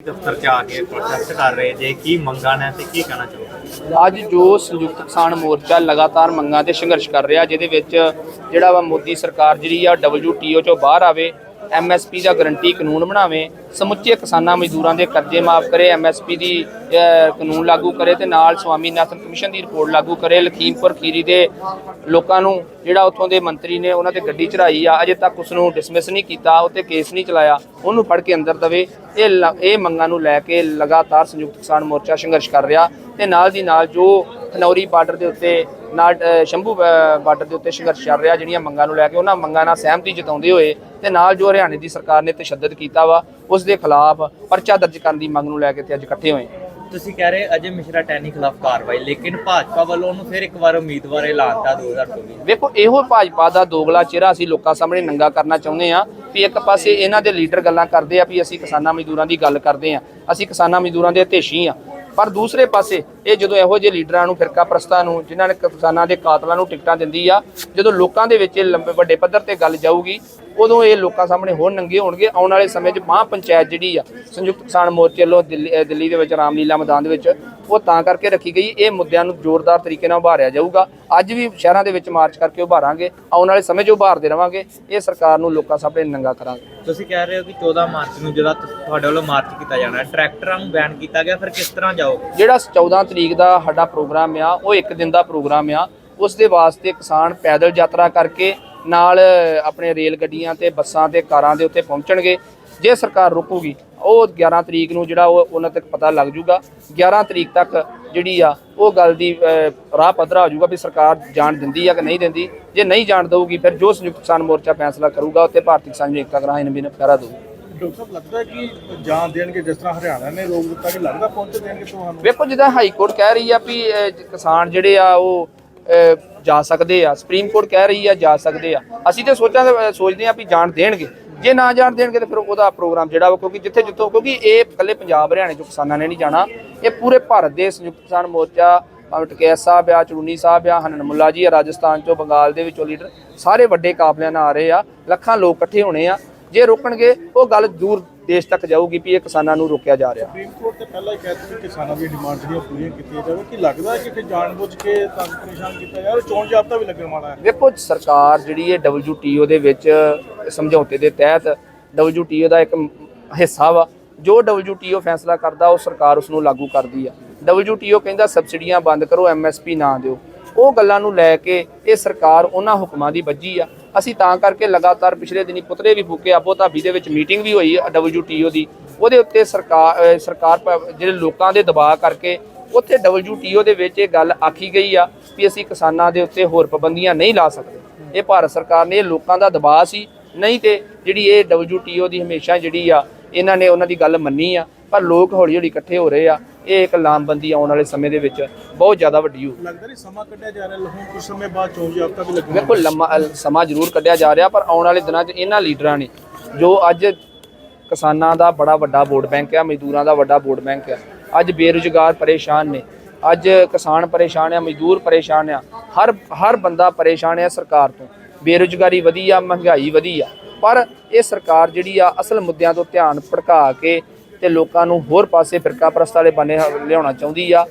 ਦਫ਼ਤਰ ਚ ਆ ਕੇ ਪ੍ਰੋਟੈਸਟ ਕਰ ਰਹੇ ਜੇ, ਕੀ ਮੰਗਾਂ ਨੇ ਤੇ ਕੀ ਕਹਿਣਾ ਚਾਹੁੰਦੇ ਅੱਜ ਜੋ ਸੰਯੁਕਤ ਕਿਸਾਨ ਮੋਰਚਾ ਲਗਾਤਾਰ ਮੰਗਾਂ ਤੇ ਸੰਘਰਸ਼ ਕਰ ਰਿਹਾ, ਜਿਹਦੇ ਵਿੱਚ ਜਿਹੜਾ ਵਾ ਮੋਦੀ ਸਰਕਾਰ ਜਿਹੜੀ ਆ WTO ਚੋਂ ਬਾਹਰ ਆਵੇ MSP ਦਾ ਗਰੰਟੀ ਕਾਨੂੰਨ ਬਣਾਵੇ, ਸਮੁੱਚੇ ਕਿਸਾਨਾਂ ਮਜ਼ਦੂਰਾਂ ਦੇ ਕਰਜ਼ੇ ਮਾਫ ਕਰੇ MSP ਦੀ ਕਾਨੂੰਨ ਲਾਗੂ ਕਰੇ ਤੇ ਨਾਲ ਸਵਾਮੀਨਾਥਨ ਕਮਿਸ਼ਨ ਦੀ ਰਿਪੋਰਟ ਲਾਗੂ ਕਰੇ, ਲਖੀਮਪੁਰ ਖੀਰੀ ਦੇ ਲੋਕਾਂ ਨੂੰ, ਜਿਹੜਾ ਉੱਥੋਂ ਦੇ ਮੰਤਰੀ ਨੇ ਉਹਨਾਂ ਤੇ ਗੱਡੀ ਚੜਾਈ ਆ, ਅਜੇ ਤੱਕ ਉਸ ਨੂੰ ਡਿਸਮਿਸ ਨਹੀਂ ਕੀਤਾ, ਉਹ 'ਤੇ ਕੇਸ ਨਹੀਂ ਚਲਾਇਆ, ਉਹਨੂੰ ਫੜ ਕੇ ਅੰਦਰ ਦਵੇ। ਇਹ ਲ- ਇਹ ਮੰਗਾਂ ਨੂੰ ਲੈ ਕੇ ਲਗਾਤਾਰ ਸੰਯੁਕਤ ਕਿਸਾਨ ਮੋਰਚਾ ਸੰਘਰਸ਼ ਕਰ ਰਿਹਾ ਤੇ ਨਾਲ ਦੀ ਨਾਲ ਜੋ ਖਨੌਰੀ ਬਾਰਡਰ ਦੇ ਉੱਤੇ ਨਾਲ ਸ਼ੰਭੂ ਬਾਰਡਰ ਦੇ ਉੱਤੇ ਸੰਘਰਸ਼ ਚੱਲ ਰਿਹਾ ਜਿਹੜੀਆਂ ਮੰਗਾਂ ਨੂੰ ਲੈ ਕੇ ਉਹਨਾਂ ਮੰਗਾਂ ਨਾਲ ਸਹਿਮਤੀ ਜਤਾਉਂਦੇ ਹੋਏ ਤੇ ਨਾਲ ਜੋ ਹਰਿਆਣੇ ਦੀ ਸਰਕਾਰ ਨੇ ਤਸ਼ੱਦਦ ਕੀਤਾ ਵਾ ਉਸ ਦੇ ਖਿਲਾਫ ਪਰਚਾ ਦਰਜ ਕਰਨ ਦੀ ਮੰਗ ਨੂੰ ਲੈ ਕੇ ਤੇ ਅੱਜ ਇਕੱਠੇ ਹੋਏ ਤੁਸੀਂ ਕਹਿ ਰਹੇ ਅਜੇ ਮਿਸ਼ਰਾ ਟੈਨੀ ਖਿਲਾਫ ਕਾਰਵਾਈ ਲੇਕਿਨ ਭਾਜਪਾ ਵੱਲੋਂ ਉਹਨੂੰ ਫਿਰ ਇੱਕ ਵਾਰ ਉਮੀਦਵਾਰ ਐਲਾਨਤਾ 2024 ਵੇਖੋ ਇਹੋ ਭਾਜਪਾ ਦਾ ਦੋਗਲਾ ਚਿਹਰਾ ਅਸੀਂ ਲੋਕਾਂ ਸਾਹਮਣੇ ਨੰਗਾ ਕਰਨਾ ਚਾਹੁੰਦੇ ਆ ਵੀ ਇੱਕ ਪਾਸੇ ਇਹਨਾਂ ਦੇ ਲੀਡਰ ਗੱਲਾਂ ਕਰਦੇ ਆ ਵੀ ਅਸੀਂ ਕਿਸਾਨਾਂ ਮਜ਼ਦੂਰਾਂ ਦੀ ਗੱਲ ਕਰਦੇ ਆ ਅਸੀਂ ਕਿਸਾਨਾਂ ਮਜ਼ਦੂਰਾਂ ਦੇ ਹਿਤੈਸ਼ੀ ਆ ਪਰ ਦੂਸਰੇ ਪਾਸੇ ਇਹ ਜਦੋਂ ਇਹੋ ਜਿਹੇ ਲੀਡਰਾਂ ਨੂੰ ਫਿਰਕਾ ਪ੍ਰਸਤਾਂ ਨੂੰ ਜਿਨ੍ਹਾਂ ਨੇ ਕਿਸਾਨਾਂ ਦੇ ਕਾਤਲਾਂ ਨੂੰ ਟਿਕਟਾਂ ਦਿੰਦੀ ਆ ਜਦੋਂ ਲੋਕਾਂ ਦੇ ਵਿੱਚ ਇਹ ਲੰਬੇ ਵੱਡੇ ਪੱਧਰ ਤੇ ਗੱਲ ਜਾਊਗੀ ਉਦੋਂ ਇਹ ਲੋਕਾਂ ਸਾਹਮਣੇ ਹੋਰ ਨੰਗੇ ਹੋਣਗੇ। ਆਉਣ ਵਾਲੇ ਸਮੇਂ 'ਚ ਮਹਾਂ ਪੰਚਾਇਤ ਜਿਹੜੀ ਆ ਸੰਯੁਕਤ ਕਿਸਾਨ ਮੋਰਚੇ ਵੱਲੋਂ ਦਿੱਲੀ ਦੇ ਵਿੱਚ ਰਾਮਲੀਲਾ ਮੈਦਾਨ ਦੇ ਵਿੱਚ ਉਹ ਤਾਂ ਕਰਕੇ ਰੱਖੀ ਗਈ। ਇਹ ਮੁੱਦਿਆਂ ਨੂੰ ਜ਼ੋਰਦਾਰ ਤਰੀਕੇ ਨਾਲ ਉਭਾਰਿਆ ਜਾਊਗਾ। ਅੱਜ ਵੀ ਸ਼ਹਿਰਾਂ ਦੇ ਵਿੱਚ ਮਾਰਚ ਕਰਕੇ ਉਭਾਰਾਂਗੇ। ਆਉਣ ਵਾਲੇ ਸਮੇਂ 'ਚ ਉਭਾਰਦੇ ਰਵਾਂਗੇ। ਇਹ ਸਰਕਾਰ ਨੂੰ ਲੋਕਾਂ ਸਾਹਮਣੇ ਨੰਗਾ ਕਰਾਂਗੇ। ਤੁਸੀਂ ਕਹਿ ਰਹੇ ਹੋ ਕਿ 14 ਮਾਰਚ ਨੂੰ ਜਿਹੜਾ ਤੁਹਾਡੇ ਵੱਲੋਂ ਮਾਰਚ ਕੀਤਾ ਜਾਣਾ ਹੈ। ਟਰੈਕਟਰਾਂ ਨੂੰ ਬੈਨ ਕੀਤਾ ਗਿਆ। ਫਿਰ ਕਿਸ ਤਰ੍ਹਾਂ ਜਾਓਗੇ? ਜਿਹੜਾ 14 ਤਰੀਕ ਤਰੀਕ ਦਾ ਸਾਡਾ ਪ੍ਰੋਗਰਾਮ ਆ, ਉਹ ਇੱਕ ਦਿਨ ਦਾ ਪ੍ਰੋਗਰਾਮ ਆ। ਉਸ ਦੇ ਵਾਸਤੇ ਕਿਸਾਨ ਪੈਦਲ ਯਾਤਰਾ ਕਰਕੇ ਨਾਲ ਆਪਣੇ ਰੇਲ ਗੱਡੀਆਂ ਤੇ ਬੱਸਾਂ ਤੇ ਕਾਰਾਂ ਦੇ ਉੱਤੇ ਪਹੁੰਚਣਗੇ। ਜੇ ਸਰਕਾਰ ਰੁਕੂਗੀ, ਉਹ 11 ਤਰੀਕ ਨੂੰ ਜਿਹੜਾ ਉਹ ਉਹਨਾਂ ਤੱਕ ਪਤਾ ਲੱਗ ਜੂਗਾ 11 ਤਰੀਕ ਤੱਕ ਜਿਹੜੀ ਆ, ਉਹ ਗੱਲ ਦੀ ਰਾਹ ਪੱਧਰਾ ਹੋ ਜੂਗਾ ਵੀ ਸਰਕਾਰ ਜਾਣ ਦਿੰਦੀ ਆ ਕਿ ਨਹੀਂ ਦਿੰਦੀ। ਜੇ ਨਹੀਂ ਜਾਣ ਦਊਗੀ, ਫਿਰ ਜੋ ਸੰਯੁਕਤ ਕਿਸਾਨ ਮੋਰਚਾ ਫੈਸਲਾ ਕਰੂਗਾ ਉੱਤੇ ਭਾਰਤੀ ਕਿਸਾਨ ਏਕਤਾ ਗ੍ਰਾਹ ਨੇ ਵੀ ਫੈਰਾ ਦਊ। ਡਾਕਟਰ ਸਾਹਿਬ, ਲੱਗਦਾ ਕਿ ਜਾਨ ਦੇਣਗੇ, ਜਿਸ ਤਰ੍ਹਾਂ ਹਰਿਆਣਾ ਨੇ ਰੋਕ ਦਿੱਤਾ ਕਿ ਲੱਗਦਾ ਪਹੁੰਚ ਦੇਣਗੇ ਤੁਹਾਨੂੰ? ਵੇਖੋ, ਜਿੱਦਾਂ ਹਾਈ ਕੋਰਟ ਕਹਿ ਰਹੀ ਆ ਵੀ ਕਿਸਾਨ ਜਿਹੜੇ ਆ, ਉਹ ਜਾ ਸਕਦੇ ਆ। ਸੁਪਰੀਮ ਕੋਰਟ ਕਹਿ ਰਹੀ ਆ, ਜਾ ਸਕਦੇ ਆ। ਅਸੀਂ ਤੇ ਸੋਚਾਂਗੇ ਸੋਚਦੇ ਆ ਵੀ ਜਾਣ ਦੇਣਗੇ। ਜੇ ਨਾ ਜਾਣ ਦੇਣਗੇ ਤੇ ਫਿਰ ਉਹਦਾ ਪ੍ਰੋਗਰਾਮ ਜਿਹੜਾ ਵਾ, ਕਿਉਂਕਿ ਜਿੱਥੇ ਜਿੱਥੋਂ, ਕਿਉਂਕਿ ਇਹ ਇਕੱਲੇ ਪੰਜਾਬ, ਹਰਿਆਣੇ ਚੋਂ ਕਿਸਾਨਾਂ ਨੇ ਨਹੀਂ ਜਾਣਾ। ਇਹ ਪੂਰੇ ਭਾਰਤ ਦੇ ਸੰਯੁਕਤ ਕਿਸਾਨ ਮੋਰਚਾ, ਭਾਵੇਂ ਟਕੈਸ ਸਾਹਿਬ ਆ ਚੜੂਨੀ ਸਾਹਿਬ ਆ, ਹਨਨ ਮੁੱਲਾ ਜੀ ਆ, ਰਾਜਸਥਾਨ ਚੋਂ, ਬੰਗਾਲ ਦੇ ਵਿੱਚੋਂ ਲੀਡਰ, ਸਾਰੇ ਵੱਡੇ ਕਾਫਲਿਆਂ ਨਾਲ ਆ ਰਹੇ ਆ। ਲੱਖਾਂ ਲੋਕ ਇਕੱਠੇ ਹੋਣੇ ਆ। ਜੇ ਰੋਕਣਗੇ ਉਹ ਗੱਲ ਦੂਰ ਦੇਸ਼ ਤੱਕ ਜਾਊਗੀ ਵੀ ਇਹ ਕਿਸਾਨਾਂ ਨੂੰ ਰੋਕਿਆ ਜਾ ਰਿਹਾ। ਸੁਪਰੀਮ ਕੋਰਟ ਤੇ ਪਹਿਲਾਂ ਹੀ ਕਹਿ ਦਿੱਤਾ ਕਿ ਕਿਸਾਨਾਂ ਦੀਆਂ ਡਿਮਾਂਡ ਜਿਹੜੀਆਂ ਪੂਰੀਆਂ ਕੀਤੀਆਂ ਜਾਵੇ। ਕਿ ਲੱਗਦਾ ਕਿ ਫਿਰ ਜਾਣਬੁੱਝ ਕੇ ਤੰਗ ਪਰੇਸ਼ਾਨ ਕੀਤਾ ਜਾ ਰਿਹਾ? ਚੋਣ ਜਾਬਤਾ ਵੀ ਲੱਗਣ ਵਾਲਾ ਹੈ। ਵੇਖੋ ਸਰਕਾਰ ਜਿਹੜੀ ਹੈ WTO ਦੇ ਵਿੱਚ ਸਮਝੌਤੇ ਦੇ ਤਹਿਤ WTO ਦਾ ਇੱਕ ਹਿੱਸਾ ਵਾ ਜੋ WTO ਫੈਸਲਾ ਕਰਦਾ ਉਹ ਸਰਕਾਰ ਉਸ ਨੂੰ ਲਾਗੂ ਕਰਦੀ ਆ। WTO ਕਹਿੰਦਾ ਸਬਸਿਡੀਆਂ ਬੰਦ ਕਰੋ MSP ਨਾ ਦਿਓ। ਉਹ ਗੱਲਾਂ ਨੂੰ ਲੈ ਕੇ ਇਹ ਸਰਕਾਰ ਉਹਨਾਂ ਹੁਕਮਾਂ ਦੀ ਵੱਜੀ ਆ। ਅਸੀਂ ਤਾਂ ਕਰਕੇ ਲਗਾਤਾਰ ਪਿਛਲੇ ਦਿਨੀ ਪੁਤਲੇ ਵੀ ਫੂਕੇ, ਆਪੋ ਧਾਬੀ ਦੇ ਵਿੱਚ ਮੀਟਿੰਗ ਵੀ ਹੋਈ ਆ WTO ਦੀ। ਉਹਦੇ ਉੱਤੇ ਸਰਕਾਰ ਸਰਕਾਰ ਪ- ਜਿਹੜੇ ਲੋਕਾਂ ਦੇ ਦਬਾਅ ਕਰਕੇ ਉੱਥੇ WTO ਦੇ ਵਿੱਚ ਇਹ ਗੱਲ ਆਖੀ ਗਈ ਆ ਵੀ ਅਸੀਂ ਕਿਸਾਨਾਂ ਦੇ ਉੱਤੇ ਹੋਰ ਪਾਬੰਦੀਆਂ ਨਹੀਂ ਲਾ ਸਕਦੇ। ਇਹ ਭਾਰਤ ਸਰਕਾਰ ਨੇ, ਇਹ ਲੋਕਾਂ ਦਾ ਦਬਾਅ ਸੀ। ਨਹੀਂ ਤੇ ਜਿਹੜੀ ਇਹ WTO ਦੀ ਹਮੇਸ਼ਾ ਜਿਹੜੀ ਆ, ਇਹਨਾਂ ਨੇ ਉਹਨਾਂ ਦੀ ਗੱਲ ਮੰਨੀ ਆ। ਪਰ ਲੋਕ ਹੌਲੀ ਹੌਲੀ ਇਕੱਠੇ ਹੋ ਰਹੇ ਆ। ਇਹ ਇੱਕ ਲਾਮਬੰਦੀ ਆਉਣ ਵਾਲੇ ਸਮੇਂ ਦੇ ਵਿੱਚ ਬਹੁਤ ਜ਼ਿਆਦਾ ਵੱਡੀ ਹੋ ਲੱਗਦਾ ਨਹੀਂ ਸਮਾਂ ਕੱਢਿਆ ਜਾ ਰਿਹਾ ਹੁਣ ਕੁਝ ਸਮੇਂ ਬਾਅਦ ਚੋਣ ਜਾਬਤਾ ਵੀ ਲੱਗਣਾ ਬਿਲਕੁਲ ਲੰਮਾ ਸਮਾਂ ਜ਼ਰੂਰ ਕੱਢਿਆ ਜਾ ਰਿਹਾ ਪਰ ਆਉਣ ਵਾਲੇ ਦਿਨਾਂ 'ਚ ਇਹਨਾਂ ਲੀਡਰਾਂ ਨੇ ਜੋ ਅੱਜ ਕਿਸਾਨਾਂ ਦਾ ਬੜਾ ਵੱਡਾ ਵੋਟ ਬੈਂਕ ਆ ਮਜ਼ਦੂਰਾਂ ਦਾ ਵੱਡਾ ਵੋਟ ਬੈਂਕ ਆ ਅੱਜ ਬੇਰੁਜ਼ਗਾਰ ਪਰੇਸ਼ਾਨ ਨੇ ਅੱਜ ਕਿਸਾਨ ਪਰੇਸ਼ਾਨ ਆ ਮਜ਼ਦੂਰ ਪਰੇਸ਼ਾਨ ਆ ਹਰ ਹਰ ਬੰਦਾ ਪਰੇਸ਼ਾਨ ਆ ਸਰਕਾਰ ਤੋਂ। ਬੇਰੁਜ਼ਗਾਰੀ ਵਧੀ ਆ ਮਹਿੰਗਾਈ ਵਧੀ ਆ ਪਰ ਇਹ ਸਰਕਾਰ ਜਿਹੜੀ ਆ ਅਸਲ ਮੁੱਦਿਆਂ ਤੋਂ ਧਿਆਨ ਭਟਕਾ ਕੇ ਤੇ ਲੋਕਾਂ ਨੂੰ ਹੋਰ ਪਾਸੇ ਫਿਰਕਾ ਪ੍ਰਸਤ ਵਾਲੇ ਬੰਨੇ ਲਿਆਉਣਾ ਚਾਹੁੰਦੀ ਆ।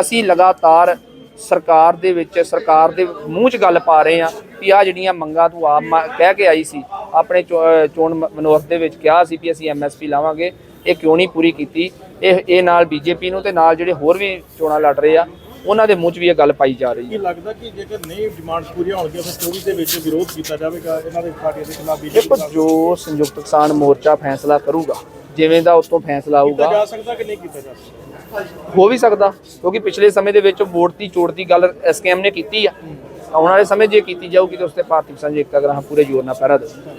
ਅਸੀਂ ਲਗਾਤਾਰ ਸਰਕਾਰ ਦੇ ਵਿੱਚ ਸਰਕਾਰ ਦੇ ਮੂੰਹ 'ਚ ਗੱਲ ਪਾ ਰਹੇ ਆ ਵੀ ਆ ਜਿਹੜੀਆਂ ਮੰਗਾਂ ਤੂੰ ਆਪ ਕਹਿ ਕੇ ਆਈ ਸੀ ਆਪਣੇ ਚੋਣ ਮਨੋਰਥ ਦੇ ਵਿੱਚ ਕਿਹਾ ਸੀ ਵੀ ਅਸੀਂ ਐਮਐਸਪੀ ਲਾਵਾਂਗੇ ਇਹ ਕਿਉਂ ਨਹੀਂ ਪੂਰੀ ਕੀਤੀ? ਇਹ ਇਹ ਨਾਲ ਬੀਜੇਪੀ ਨੂੰ ਤੇ ਨਾਲ ਜਿਹੜੇ ਹੋਰ ਵੀ ਚੋਣਾਂ ਲੜ ਰਹੇ ਆ ਉਹਨਾਂ ਦੇ ਮੂੰਹ 'ਚ ਵੀ ਇਹ ਗੱਲ ਪਾਈ ਜਾ ਰਹੀ ਹੈ। ਲੱਗਦਾ ਕਿ ਜੇਕਰ ਨਹੀਂ ਡਿਮਾਂਡ ਪੂਰੀਆਂ ਹੋਣਗੀਆਂ ਫਿਰ 24 ਦੇ ਵਿੱਚ ਵਿਰੋਧ ਕੀਤਾ ਜਾਵੇਗਾ ਇਹਨਾਂ ਦੇ ਪਾਰਟੀਆਂ ਦੇ ਖਿਲਾਫ ਬੀਜੇਪੀ ਜੋ ਸੰਯੁਕਤ ਕਿਸਾਨ ਮੋਰਚਾ ਫੈਸਲਾ ਕਰੂਗਾ ਜਿਵੇਂ ਦਾ ਉਤੋਂ ਫੈਸਲਾ ਕੀਤਾ ਆਊਗਾ। ਜਾ ਸਕਦਾ ਕਿ ਨਹੀਂ ਕੀਤਾ ਜਾ ਸਕਦਾ? ਹੋ ਵੀ ਸਕਦਾ ਕਿਉਂਕਿ ਪਿਛਲੇ ਸਮੇਂ ਦੇ ਵਿੱਚ ਵੋਟ ਦੀ ਚੋੜ ਦੀ ਗੱਲ ਐਸਕੇਐਮ ਨੇ ਕੀਤੀ ਆ। ਆਉਣ ਵਾਲੇ ਸਮੇਂ ਜੇ ਕੀਤੀ ਜਾਊਗੀ ਤਾਂ ਉਸ ਤੇ ਭਾਰਤੀ ਕਿਸਾਨ ਏਕਤਾ ਗ੍ਰਾਹ ਪੂਰੇ ਜ਼ੋਰ ਨਾਲ ਪਹਿਰਾ ਦੇ